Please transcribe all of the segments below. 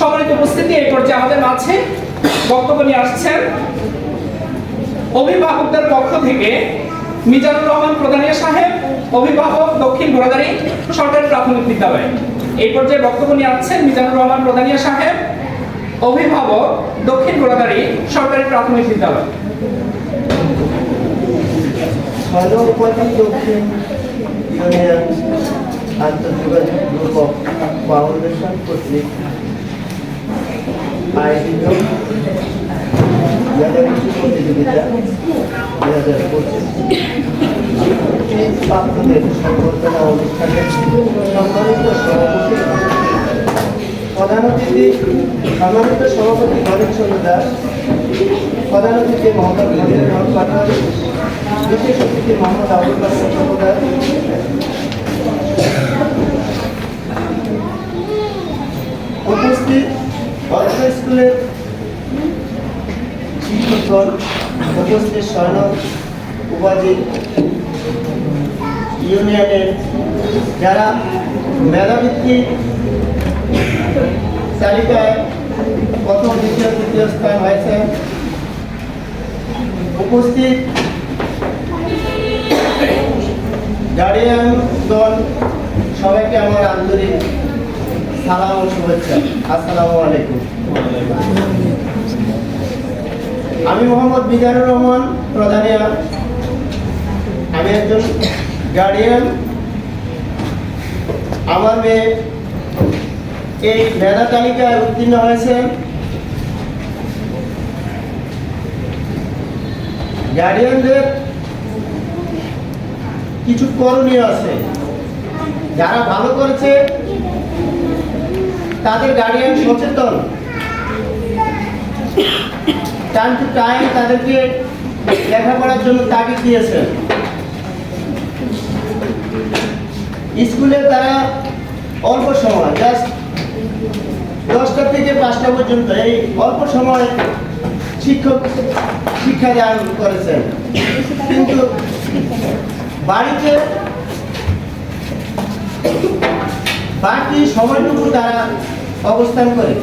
সম্মানিত উপস্থিতি, এই পর্যায়ে আমাদের মাঝে বক্তব্য নিয়ে আসছেন অভিভাবকদের পক্ষ থেকে মিজানুর রহমান প্রধানিয়া সাহেব, অভিভাবক দক্ষিণ ঘোড়াদারি সরকারি প্রাথমিক বিদ্যালয়। এই পর্যায়ে বক্তব্য নিয়ে আসছেন মিজানুর রহমান প্রধানিয়া সাহেব, অভিভাবক দক্ষিণ ঘোড়াদারি সরকারি প্রাথমিক বিদ্যালয়। সর্বপতি ইউনিয়ন গ্রুপ অফ ফাউন্ডেশন কর্তৃক আয়োজিত প্রতিযোগিতা দুই হাজার পঁচিশ প্রাপ্তদের সংবর্ধনা অনুষ্ঠানের সম্মানিত সভাপতি প্রধান অতিথি, সম্মানিত সভাপতি গণেশ চন্দ্র দাস প্রধান অতিথি মোহাম্মদ মনির রহমান পাটোয়ারি বিশেষ অতিথি মোহাম্মদ আবুল কাসেম স্কুলের যারা মেধাবৃত্তি তালিকায় প্রথম, দ্বিতীয়, তৃতীয় স্থান হয়েছে, উপস্থিত গার্ডিয়ান দল সবাইকে আমার আন্তরিক সালাম ও শুভেচ্ছা। আসসালামু আলাইকুম। আমি মোহাম্মদ বিজানুর রহমান, প্রধানিয়া। আমি একজন গার্ডিয়ান আমার মেয়ে এই মেধা তালিকায় উত্তীর্ণ হয়েছে। গার্ডিয়ানদের কিছু করণীয় আছে। যারা ভালো করেছে তাদের গার্ডিয়ান সচেতন। টাইম টু টাইম তাদেরকে লেখাপড়ার জন্য তাগিদ দিয়েছেন। স্কুলে তারা অল্প সময় জাস্ট দশটা থেকে পাঁচটা পর্যন্ত এই অল্প সময় শিক্ষক, শিক্ষা দান করেছেন। কিন্তু বাড়িতে বাকি সময়টুকু তারা অবস্থান করে।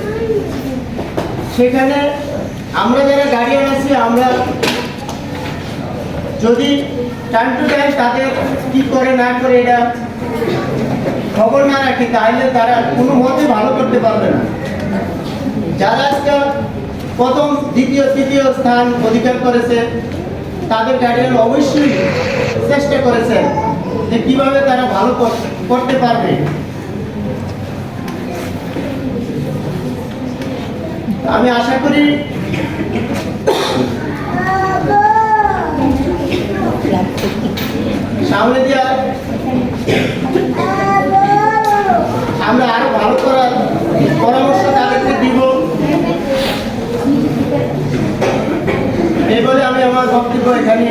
সেখানে আমরা যারা গার্ডিয়ান আছি, আমরা যদি টাইম টু টাইম তাদের কি করে, না করে এটা খবর না রাখি, তাহলে তারা কোনো মতে ভালো করতে পারবে না। যারা প্রথম, দ্বিতীয়, তৃতীয় স্থান অধিকার করেছে, তাদের গার্ডিয়ান অবশ্যই চেষ্টা করেছেন যে কীভাবে তারা ভালো কর- করতে পারবে। আমি আশা করি সামনে দিয়া আমরা আরও ভালো করার পরামর্শ তাদেরকে দিব। এই বলে আমি আমার বক্তব্য এখানে